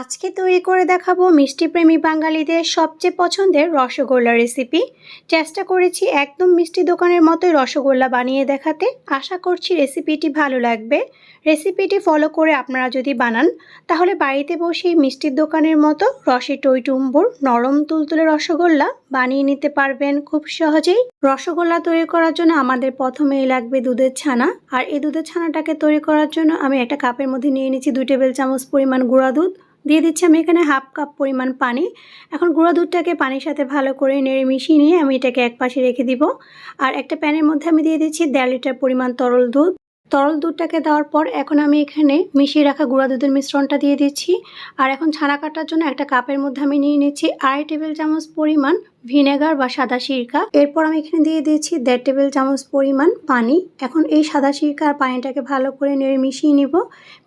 আজকে তৈরি করে দেখাবো মিষ্টি প্রেমী বাঙালিদের সবচেয়ে পছন্দের রসগোল্লা রেসিপি চেষ্টা করেছি একদম মিষ্টি দোকানের মতোই রসগোল্লা বানিয়ে দেখাতে। আশা করছি রেসিপিটি ভালো লাগবে। রেসিপিটি ফলো করে আপনারা যদি বানান, তাহলে বাড়িতে বসেই মিষ্টির দোকানের মতো রসে টইটুম্বুর নরম তুলতুলে রসগোল্লা বানিয়ে নিতে পারবেন খুব সহজেই। রসগোল্লা তৈরি করার জন্য আমাদের প্রথমেই লাগবে দুধের ছানা। আর এই দুধের ছানাটাকে তৈরি করার জন্য আমি একটা কাপের মধ্যে নিয়ে নিচ্ছি দুই টেবিল চামচ পরিমাণ গুঁড়া দুধ। দিয়ে দিচ্ছি আমি এখানে হাফ কাপ পরিমাণ পানি। এখন গুঁড়ো দুধটাকে পানির সাথে ভালো করে নেড়ে মিশিয়ে নিয়ে আমি এটাকে এক পাশে রেখে দিব। আর একটা প্যানের মধ্যে আমি দিয়ে দিচ্ছি দেড় লিটার পরিমাণ তরল দুধ। তরল দুধটাকে দেওয়ার পর এখন আমি এখানে মিশিয়ে রাখা গুঁড়া দুধের মিশ্রণটা দিয়ে দিচ্ছি। আর এখন ছানা কাটার জন্য একটা কাপের মধ্যে আমি নিয়ে নিচ্ছি আড়াই টেবিল চামচ পরিমাণ ভিনেগার বা সাদা সিরকা। এরপর আমি এখানে দিয়ে দিয়েছি দেড় টেবিল চামচ পরিমাণ পানি। এখন এই সাদা সিরকা আর পানিটাকে ভালো করে নেড়ে মিশিয়ে নিব।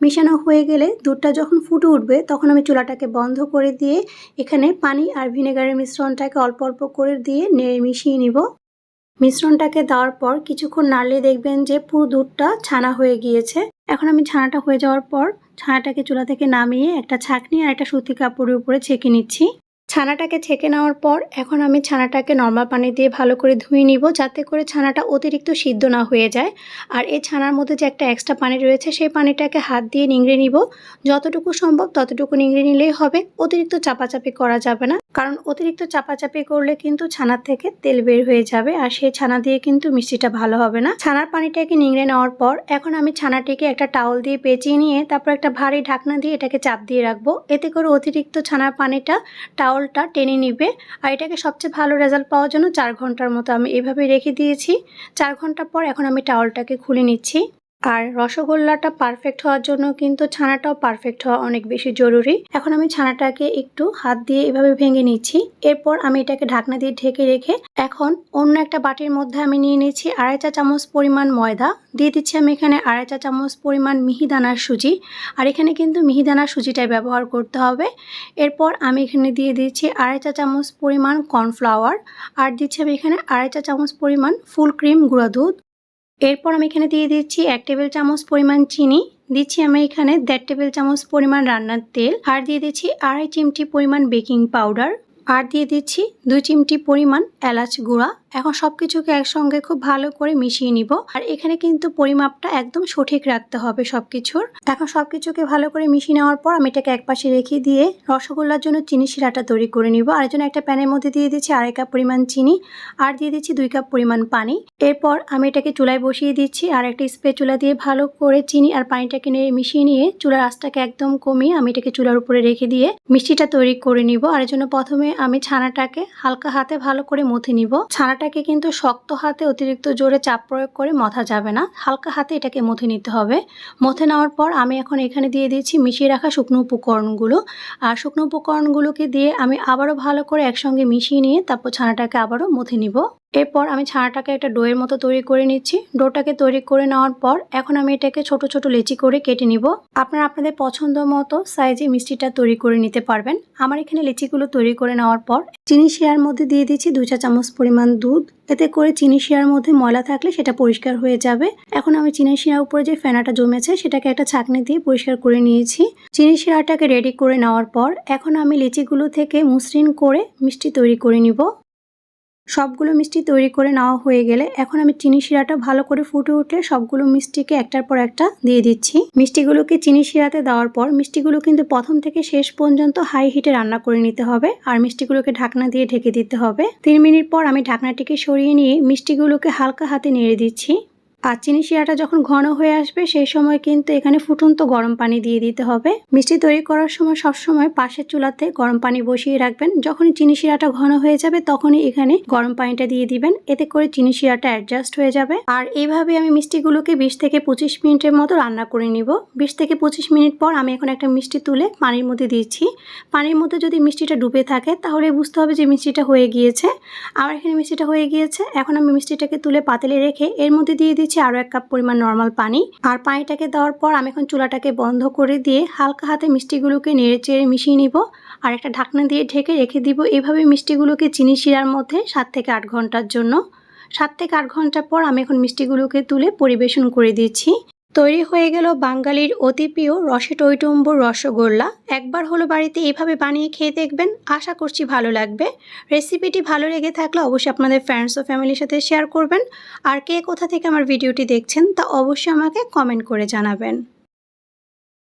মিশানো হয়ে গেলে দুধটা যখন ফুটে উঠবে তখন আমি চুলাটাকে বন্ধ করে দিয়ে এখানে পানি আর ভিনেগারের মিশ্রণটাকে অল্প অল্প করে দিয়ে নেড়ে মিশিয়ে নিব। মিশ্রণটাকে দেওয়ার পর কিছুক্ষণ নাড়লে দেখবেন যে পুরো দুধটা ছানা হয়ে গিয়েছে। এখন আমি ছানাটা হয়ে যাওয়ার পর ছানাটাকে চুলা থেকে নামিয়ে একটা ছাঁকনি আর একটা সুতি কাপড়ের উপরে ছেঁকে নিচ্ছি। ছানাটাকে ছেঁকে নেওয়ার পর এখন আমি ছানাটাকে নর্মাল পানি দিয়ে ভালো করে ধুয়ে নিব যাতে করে ছানাটা অতিরিক্ত সিদ্ধ না হয়ে যায়। আর এই ছানার মধ্যে যে একটা এক্সট্রা পানি রয়েছে সেই পানিটাকে হাত দিয়ে নিংড়ে নিব। যতটুকু সম্ভব ততটুকু নিংড়ে নিলেই হবে, অতিরিক্ত চাপাচাপি করা যাবে না। কারণ অতিরিক্ত চাপাচাপি করলে কিন্তু ছানার থেকে তেল বের হয়ে যাবে আর সেই ছানা দিয়ে কিন্তু মিষ্টিটা ভালো হবে না। ছানার পানিটাকে নিংড়ে নেওয়ার পর এখন আমি ছানাটিকে একটা টাওয়াল দিয়ে পেঁচিয়ে নিয়ে তারপর একটা ভারী ঢাকনা দিয়ে এটাকে চাপ দিয়ে রাখব। এতে করে অতিরিক্ত ছানার পানিটা টাওয়ালটা টেনে নিবে আর এটাকে সবচেয়ে ভালো রেজাল্ট পাওয়ার জন্য চার ঘণ্টার মতো আমি এভাবে রেখে দিয়েছি। চার ঘণ্টা পর এখন আমি টাওয়ালটাকে খুলে নিচ্ছি। আর রসগোল্লাটা পারফেক্ট হওয়ার জন্য কিন্তু ছানাটাও পারফেক্ট হওয়া অনেক বেশি জরুরি। এখন আমি ছানাটাকে একটু হাত দিয়ে এভাবে ভেঙে নিচ্ছি। এরপর আমি এটাকে ঢাকনা দিয়ে ঢেকে রেখে এখন অন্য একটা বাটির মধ্যে আমি নিয়ে নিচ্ছি আড়াই চা চামচ পরিমাণ ময়দা। দিয়ে দিচ্ছি আমি এখানে আড়াই চা চামচ পরিমাণ মিহিদানার সুজি। আর এখানে কিন্তু মিহিদানার সুজিটাই ব্যবহার করতে হবে। এরপর আমি এখানে দিয়ে দিচ্ছি আড়াই চা চামচ পরিমাণ কর্নফ্লাওয়ার আর দিচ্ছি আমি এখানে আড়াই চা চামচ পরিমাণ ফুল ক্রিম গুঁড়া দুধ। এরপর আমি এখানে দিয়ে দিচ্ছি এক টেবিল চামচ পরিমাণ চিনি, দিচ্ছি আমি এখানে দেড় টেবিল চামচ পরিমাণ রান্নার তেল, আর দিয়ে দিচ্ছি আড়াই চিমটি পরিমাণ বেকিং পাউডার, আর দিয়ে দিচ্ছি দুই চিমটি পরিমাণ এলাচ গুঁড়া এখন সব কিছুকে একসঙ্গে খুব ভালো করে মিশিয়ে নিব। আর এখানে কিন্তু পরিমাপটা একদম সঠিক রাখতে হবে সব কিছুর এখন সব কিছুকে ভালো করে মিশিয়ে নেওয়ার পর আমি এটাকে এক পাশে রেখে দিয়ে রসগোল্লার জন্য চিনি শিরাটা তৈরি করে নিব। আর জন্য একটা প্যানের মধ্যে দিয়ে দিচ্ছি আড়াই কাপ পরিমাণ চিনি আর দিয়ে দিচ্ছি দুই কাপ পরিমাণ পানি। এরপর আমি এটাকে চুলায় বসিয়ে দিচ্ছি আর একটা স্প্রে চুলা দিয়ে ভালো করে চিনি আর পানিটাকে নিয়ে মিশিয়ে নিয়ে চুলার আঁচটাকে একদম কমিয়ে আমি এটাকে চুলার উপরে রেখে দিয়ে মিষ্টিটা তৈরি করে নিব। আর জন্য প্রথমে আমি ছানাটাকে হালকা হাতে ভালো করে মথে নিব। ছানাটাকে কিন্তু শক্ত হাতে অতিরিক্ত জোরে চাপ প্রয়োগ করে মথা যাবে না। হালকা হাতে এটাকে মথে নিতে হবে। মথে নেওয়ার পর আমি এখন এখানে দিয়ে দিয়েছি মিশিয়ে রাখা শুকনো উপকরণগুলো। আর শুকনো উপকরণগুলোকে দিয়ে আমি আবারও ভালো করে একসঙ্গে মিশিয়ে নিয়ে তারপর ছানাটাকে আবারও মথে নিব। এরপর আমি ছানাটাকে একটা ডোয়ের মতো তৈরি করে নিচ্ছি। ডোটাকে তৈরি করে নেওয়ার পর এখন আমি এটাকে ছোট ছোট লেচি করে কেটে নিব। আপনারা আপনাদের পছন্দ মতো সাইজে মিষ্টিটা তৈরি করে নিতে পারবেন। আমার এখানে লিচিগুলো তৈরি করে নেওয়ার পর চিনি শিয়ার মধ্যে দিয়ে দিচ্ছি দুই চা চামচ পরিমাণ দুধ। এতে করে চিনি শিয়ার মধ্যে ময়লা থাকলে সেটা পরিষ্কার হয়ে যাবে। এখন আমি চিনি শিরার উপরে যে ফেনাটা জমেছে সেটাকে একটা ছাঁকনি দিয়ে পরিষ্কার করে নিয়েছি। চিনি শিরাটাকে রেডি করে নেওয়ার পর এখন আমি লিচিগুলো থেকে মসৃণ করে মিষ্টি তৈরি করে নিব। সবগুলো মিষ্টি তৈরি করে নেওয়া হয়ে গেলে এখন আমি চিনি শিরাটা ভালো করে ফুটে উঠলে সবগুলো মিষ্টিকে একটার পর একটা দিয়ে দিচ্ছি। মিষ্টিগুলোকে চিনি শিরাতে দেওয়ার পর মিষ্টিগুলো কিন্তু প্রথম থেকে শেষ পর্যন্ত হাই হিটে রান্না করে নিতে হবে আর মিষ্টিগুলোকে ঢাকনা দিয়ে ঢেকে দিতে হবে। তিন মিনিট পর আমি ঢাকনাটিকে সরিয়ে নিয়ে মিষ্টিগুলোকে হালকা হাতে নেড়ে দিচ্ছি। আর চিনি শিরাটা যখন ঘন হয়ে আসবে, সেই সময় কিন্তু এখানে ফুটন্ত গরম পানি দিয়ে দিতে হবে। মিষ্টি তৈরি করার সময় সবসময় পাশের চুলাতে গরম পানি বসিয়ে রাখবেন। যখনই চিনি শিরাটা ঘন হয়ে যাবে, তখনই এখানে গরম পানিটা দিয়ে দিবেন। এতে করে চিনি শিরাটা অ্যাডজাস্ট হয়ে যাবে। আর এইভাবে আমি মিষ্টিগুলোকে বিশ থেকে পঁচিশ মিনিটের মতো রান্না করে নিব। বিশ থেকে পঁচিশ মিনিট পর আমি এখন একটা মিষ্টি তুলে পানির মধ্যে দিচ্ছি। পানির মধ্যে যদি মিষ্টিটা ডুবে থাকে, তাহলে বুঝতে হবে যে মিষ্টিটা হয়ে গিয়েছে। আমার এখানে মিষ্টিটা হয়ে গিয়েছে। এখন আমি মিষ্টিটাকে তুলে পাতেলে রেখে এর মধ্যে দিয়ে দিচ্ছি আরও এক কাপ পরিমাণ নর্মাল পানি। আর পানিটাকে দেওয়ার পর আমি এখন চুলাটাকে বন্ধ করে দিয়ে হালকা হাতে মিষ্টিগুলোকে নেড়ে চেড়ে মিশিয়ে নিব। আর একটা ঢাকনা দিয়ে ঢেকে রেখে দিব এভাবে মিষ্টিগুলোকে চিনি শিরার মধ্যে সাত থেকে আট ঘণ্টার জন্য। সাত থেকে আট ঘণ্টার পর আমি এখন মিষ্টিগুলোকে তুলে পরিবেশন করে দিচ্ছি। তৈরি হয়ে গেল বাঙালির অতি প্রিয় রসে টৈটম্বুর রসগোল্লা। একবার হলো বাড়িতে এভাবে বানিয়ে খেয়ে দেখবেন, আশা করছি ভালো লাগবে। রেসিপিটি ভালো লেগে থাকলে অবশ্যই আপনাদের ফ্রেন্ডস ও ফ্যামিলির সাথে শেয়ার করবেন। আর কে কোথা থেকে আমার ভিডিওটি দেখছেন তা অবশ্যই আমাকে কমেন্ট করে জানাবেন।